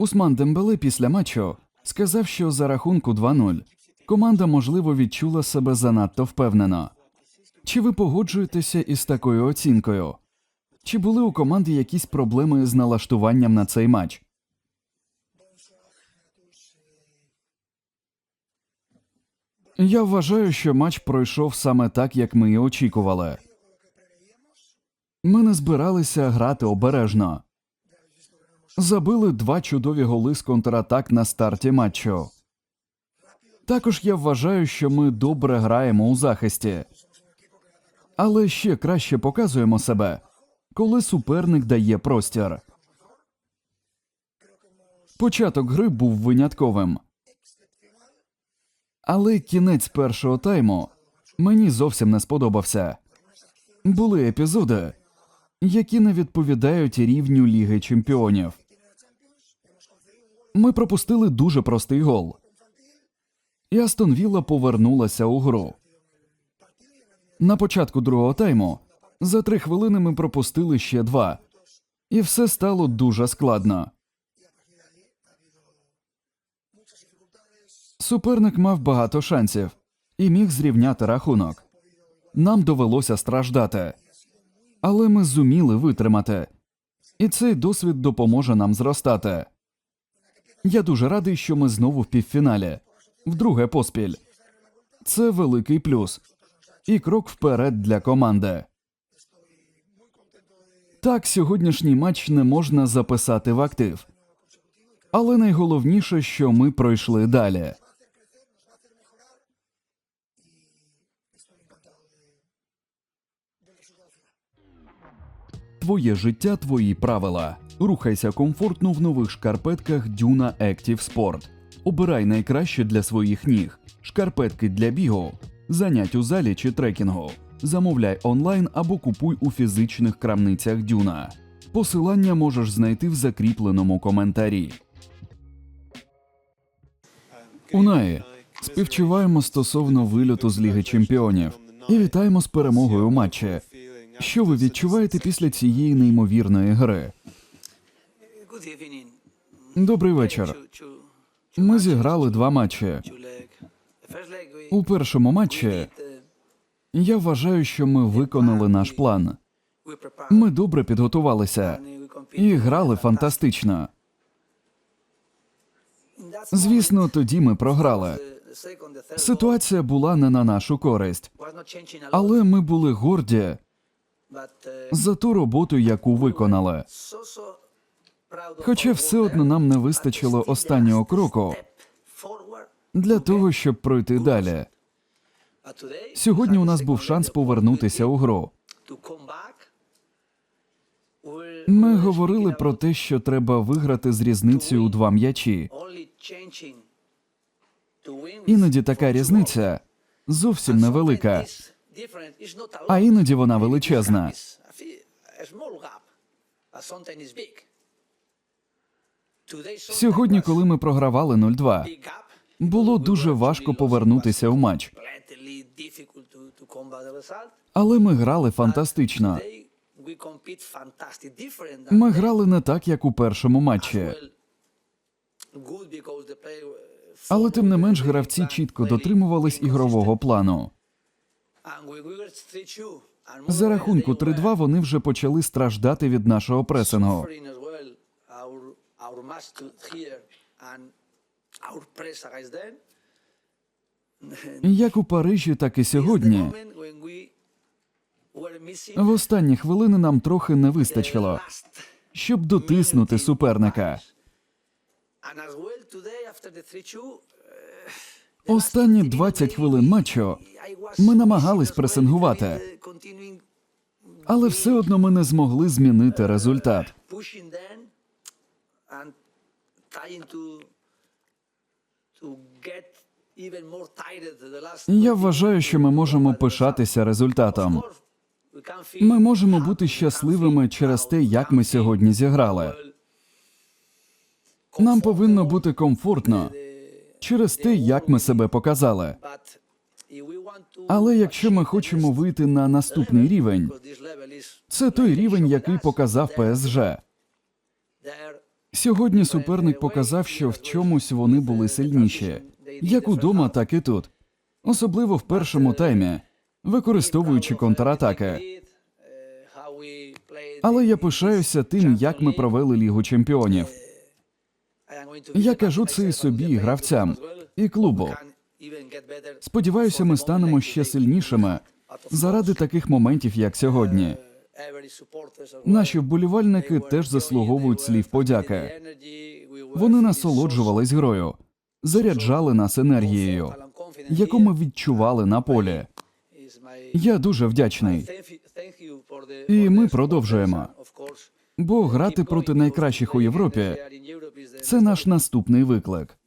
Усман Дембеле після матчу сказав, що за рахунку 2-0 команда, можливо, відчула себе занадто впевнено. Чи ви погоджуєтеся із такою оцінкою? Чи були у команди якісь проблеми з налаштуванням на цей матч? Я вважаю, що матч пройшов саме так, як ми і очікували. Ми не збиралися грати обережно. Забили два чудові голи з контратак на старті матчу. Також я вважаю, що ми добре граємо у захисті. Але ще краще показуємо себе, коли суперник дає простір. Початок гри був винятковим. Але кінець першого тайму мені зовсім не сподобався. Були епізоди, які не відповідають рівню Ліги Чемпіонів. Ми пропустили дуже простий гол. І Астон Вілла повернулася у гру. На початку другого тайму за три хвилини ми пропустили ще два, і все стало дуже складно. Суперник мав багато шансів і міг зрівняти рахунок. Нам довелося страждати, але ми зуміли витримати, і цей досвід допоможе нам зростати. Я дуже радий, що ми знову в півфіналі, вдруге поспіль. Це великий плюс і крок вперед для команди. Так, сьогоднішній матч не можна записати в актив. Але найголовніше, що ми пройшли далі. Твоє життя, твої правила. Рухайся комфортно в нових шкарпетках Duna Active Sport. Обирай найкраще для своїх ніг. Шкарпетки для бігу, занять у залі чи трекінгу. Замовляй онлайн або купуй у фізичних крамницях Дюна. Посилання можеш знайти в закріпленому коментарі. Унаї, співчуваємо стосовно вильоту з Ліги Чемпіонів і вітаємо з перемогою у матчі. Що ви відчуваєте після цієї неймовірної гри? Добрий вечір. Ми зіграли два матчі. У першому матчі я вважаю, що ми виконали наш план. Ми добре підготувалися і грали фантастично. Звісно, тоді ми програли. Ситуація була не на нашу користь, але ми були горді за ту роботу, яку виконали. Хоча все одно нам не вистачило останнього кроку для того, щоб пройти далі. Сьогодні у нас був шанс повернутися у гру. Ми говорили про те, що треба виграти з різницею у два м'ячі. Іноді така різниця зовсім невелика, а іноді вона величезна. Сьогодні, коли ми програвали 0-2, було дуже важко повернутися was матч, але ми грали фантастично. Ми грали не так, як у першому матчі, але тим не менш гравці чітко дотримувались ігрового плану. And when we were 3-2, and За рахунку they were 3-2 вони вже почали страждати від нашого пресингу. Our our here and our press against them. Як у Парижі, так і сьогодні. В останні хвилини нам трохи не вистачило, щоб дотиснути суперника. 3-2, Останні 20 хвилин матчу ми намагались пресингувати, uh, але все одно ми не змогли змінити результат. Я вважаю, що ми можемо пишатися результатом. Ми можемо бути щасливими через те, як ми сьогодні зіграли. Нам повинно бути комфортно через те, як ми себе показали. Але якщо ми хочемо вийти на наступний рівень, це той рівень, який показав ПСЖ. Сьогодні суперник показав, що в чомусь вони були сильніші, як удома, так і тут, особливо в першому таймі, використовуючи контратаки. Але я пишаюся тим, як ми провели Лігу чемпіонів. Я кажу це і собі, і гравцям, і клубу. Сподіваюся, ми станемо ще сильнішими заради таких моментів, як сьогодні. Наші вболівальники теж заслуговують слів подяки. Вони насолоджувались грою, заряджали нас енергією, яку ми відчували на полі. Я дуже вдячний. І ми продовжуємо. Бо грати проти найкращих у Європі це наш наступний виклик.